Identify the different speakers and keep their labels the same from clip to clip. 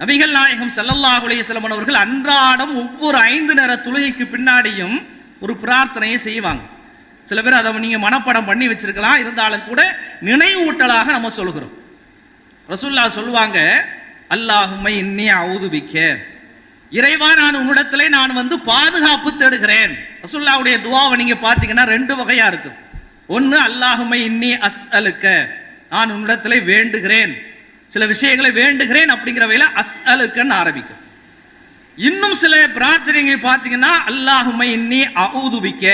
Speaker 1: நபிகள் நாயகம் ஸல்லல்லாஹு அலைஹி அவர்கள் அன்றாடம் ஒவ்வொரு ஐந்து நேர தொழுகைக்கு பின்னாடியும் ஒரு பிரார்த்தனையை செய்வாங்க. சில பேர் அதை நீங்கள் மனப்பாடம் பண்ணி வச்சிருக்கலாம். இருந்தாலும் கூட நினைவூட்டலாக நம்ம சொல்கிறோம் ரசூல்லா சொல்லுவாங்க அல்லாஹுமை இன்னி அவுதுபிக்க இறைவா நான் உன்னிடத்திலே நான் வந்து பாதுகாப்பு தேடுகிறேன். ரசூல்லாவுடைய துவாவை நீங்கள் பார்த்தீங்கன்னா ரெண்டு வகையாக இருக்கும். ஒன்று அல்லாஹுமை இன்னி அஸ் அலுக்க நான் உன்னிடத்திலே வேண்டுகிறேன். சில விஷயங்களை வேண்டுகிறேன் அப்படிங்கிற வகையில் அஸ் அலுக்கன்னு ஆரம்பிக்கும். இன்னும் சில பிரார்த்தனைகள் பார்த்தீங்கன்னா அல்லாஹுமை இன்னி அவுதுபிக்க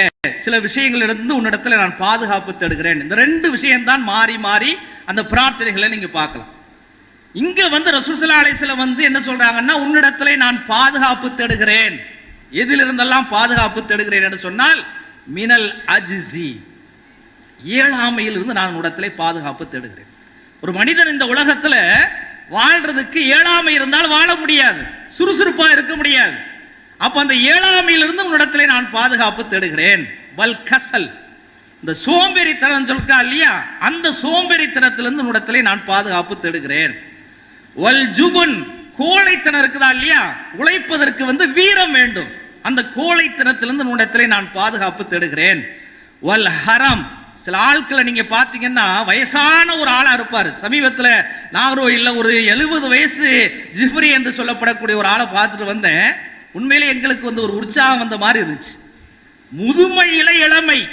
Speaker 1: சில விஷயங்களிலிருந்து உன்னிடத்தில் நான் பாதுகாப்பு தேடுகிறேன். இந்த ரெண்டு விஷயம்தான் மாறி மாறி அந்த பிரார்த்தனைகளை நீங்கள் பார்க்கலாம். இங்கே வந்து ரசூசல்லா அலைஹிஸ்ஸலாம் வந்து என்ன சொல்கிறாங்கன்னா உன்னிடத்திலே நான் பாதுகாப்பு தேடுகிறேன். எதிலிருந்தெல்லாம் பாதுகாப்பு தேடுகிறேன் என்று சொன்னால் மினல் அஜிசி ஏழாமையிலிருந்து நான் உன்னிடத்திலே பாதுகாப்பு தேடுகிறேன். ஒரு மனிதன் இந்த உலகத்தில் வாழ்றதுக்கு ஏழாமை இருந்தால் வாழ முடியாது சுறுசுறுப்பாக இருக்க முடியாது. அப்போ அந்த ஏழாமையிலிருந்து உன்னிடத்தில் நான் பாதுகாப்பு தேடுகிறேன். வல் கசல். இந்த சோம்பேறித்தனம் சொல்கிறா இல்லையா? அந்த சோம்பேறித்தனத்திலிருந்து உன்னிடத்திலே நான் பாதுகாப்பு தேடுகிறேன். வல் ஜுபுன். கோழைத்தனம் இருக்குதா இல்லையா? உழைப்பதற்கு வந்து வீரம் வேண்டும். அந்த கோழைத்தனத்திலிருந்து உன்னிடத்திலே நான் பாதுகாப்பு தேடுகிறேன். வல் ஹரம். சில ஆட்களை நீங்க பாத்தீங்கன்னா வயசான ஒரு ஆளா இருப்பார். சமீபத்தில் நாகர்கோயில்ல ஒரு எழுபது வயசு ஜிஃப்ரி என்று சொல்லப்படக்கூடிய ஒரு ஆளை பார்த்துட்டு வந்தேன். உண்மையிலே எங்களுக்கு வந்து ஒரு உற்சாகம் வந்த மாதிரி இருந்துச்சு. முதுமையில இளமை.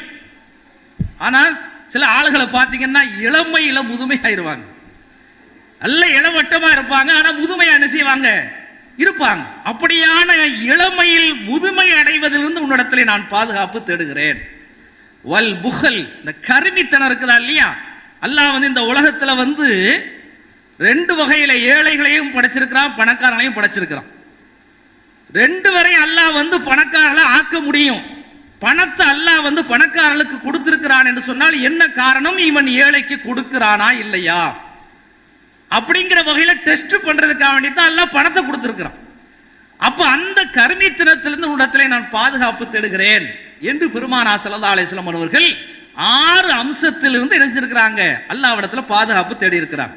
Speaker 1: ஆனா சில ஆளுகளை பார்த்தீங்கன்னா இளமையில் முதுமை ஆயிருவாங்க. நல்ல இளவட்டமாக இருப்பாங்க ஆனால் முதுமையாக என்ன செய்வாங்க? இருப்பாங்க. அப்படியான இளமையில் முதுமை அடைவதிலிருந்து உன்னிடத்தில் நான் பாதுகாப்பு தேடுகிறேன். வல் புகல். இந்த கருமித்தனம் இருக்குதா இல்லையா? அல்லாஹ் வந்து இந்த உலகத்தில் வந்து ரெண்டு வகையில் ஏழைகளையும் படைச்சிருக்கிறான் பணக்காரனையும் படைச்சிருக்கிறான். ரெண்டு வரையும் அல்லாஹ் வந்து பணக்காரர்களை ஆக்க முடியும். பணத்தை அல்லாஹ் வந்து பணக்காரர்களுக்கு கொடுத்திருக்கிறான் என்று சொன்னால் என்ன காரணம்? இவன் ஏழைக்கு கொடுக்கிறானா இல்லையா? அப்படிங்கிற வகையில் டெஸ்ட் பண்ணுறதுக்காக வேண்டி தான் அல்லாஹ் பணத்தை கொடுத்துருக்குறான். அப்போ அந்த கருமித்தனத்திலிருந்து உன்னிடத்திலே நான் பாதுகாப்பு தேடுகிறேன். என்று பெருமானா சல்லா அலிஸ்லாம் அவர்கள் ஆறு அம்சத்திலிருந்து என்ன செஞ்சிருக்கிறாங்க அல்லாவிடத்தில் பாதுகாப்பு தேடி இருக்கிறாங்க